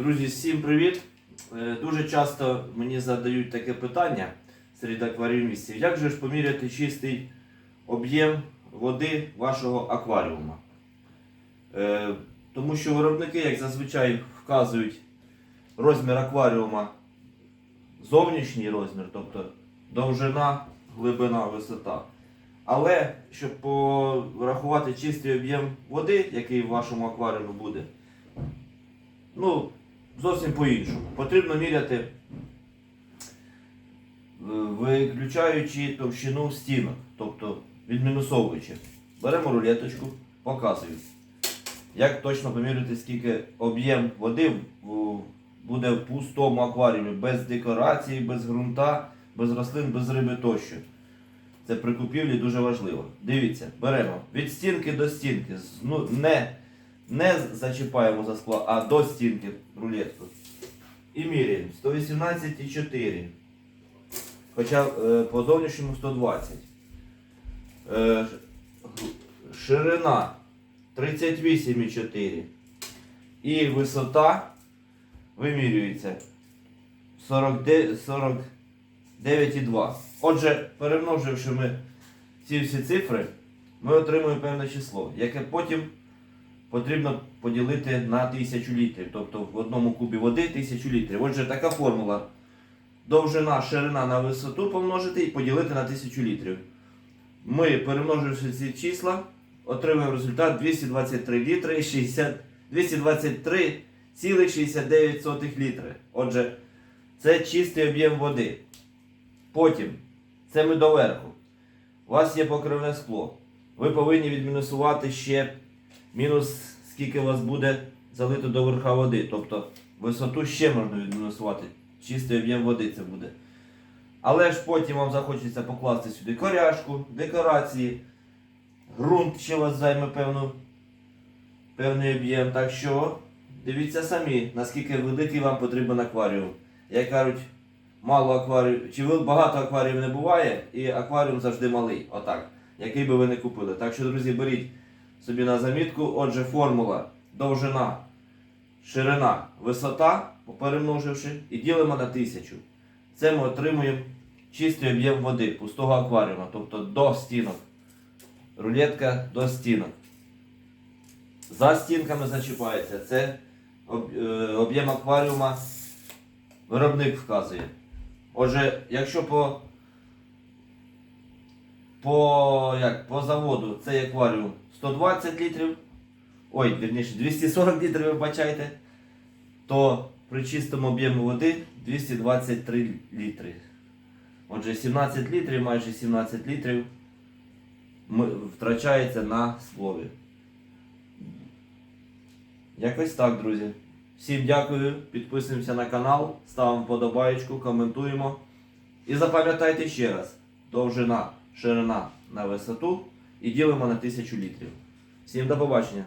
Друзі, всім привіт! Е, Дуже часто мені задають таке питання серед акваріумістів. Як же ж поміряти чистий об'єм води вашого акваріума? Е, Тому що виробники, як зазвичай, вказують розмір акваріума, зовнішній розмір, тобто довжина, глибина, висота. Але щоб порахувати чистий об'єм води, який в вашому акваріумі буде, ну, зовсім по-іншому. Потрібно міряти, е, виключаючи товщину стінок, тобто відмінусовуючи. Беремо рулеточку, показую. Як точно поміряти, скільки об'єм води буде в пустому акваріумі, без декорації, без ґрунта, без рослин, без риби тощо. Це при купівлі дуже важливо. Дивіться, беремо від стінки до стінки. Ну, не, не зачіпаємо за скло, а до стінки рулетку. І міряємо 118,4. Хоча е, по зовнішньому 120. Е, ширина 38,4. І висота вимірюється 49,2. Отже, перемноживши ми ці всі цифри, ми отримуємо певне число, яке потім потрібно поділити на 1000 літрів. Тобто в одному кубі води 1000 літрів. Отже, така формула. Довжина, ширина на висоту помножити і поділити на 1000 літрів. Ми, перемноживши ці числа, отримуємо результат 223 літри 60, 223,69 літри. Отже, це чистий об'єм води. Потім, це ми доверху. У вас є покривне скло. Ви повинні відмінусувати ще мінус, скільки у вас буде залито до верха води. Тобто висоту ще можна відмінусувати. Чистий об'єм води це буде. Але ж потім вам захочеться покласти сюди коряшку, декорації, ґрунт ще вас займе певну, певний об'єм. Так що дивіться самі, наскільки великий вам потрібен акваріум. Як кажуть, мало акваріум, чи багато акваріумів не буває, і акваріум завжди малий. Отак. Який би ви не купили. Так що, друзі, беріть собі на замітку. Отже, формула довжина, ширина, висота, перемноживши, і ділимо на тисячу. Це ми отримуємо чистий об'єм води пустого акваріума, тобто до стінок. Рулетка до стінок. За стінками зачіпається. Це е, об'єм акваріума виробник вказує. Отже, якщо по, по, як, по заводу цей акваріум 120 літрів, ой, вірніше, 240 літрів, вибачайте, то при чистому об'ємі води 223 літри. Отже, 17 літрів, майже 17 літрів втрачається на слові. Якось так, друзі. Всім дякую, підписуємося на канал, ставимо подобаєчку, коментуємо. І запам'ятайте ще раз: довжина, ширина на висоту і ділимо на 1000 літрів. Всім до побачення!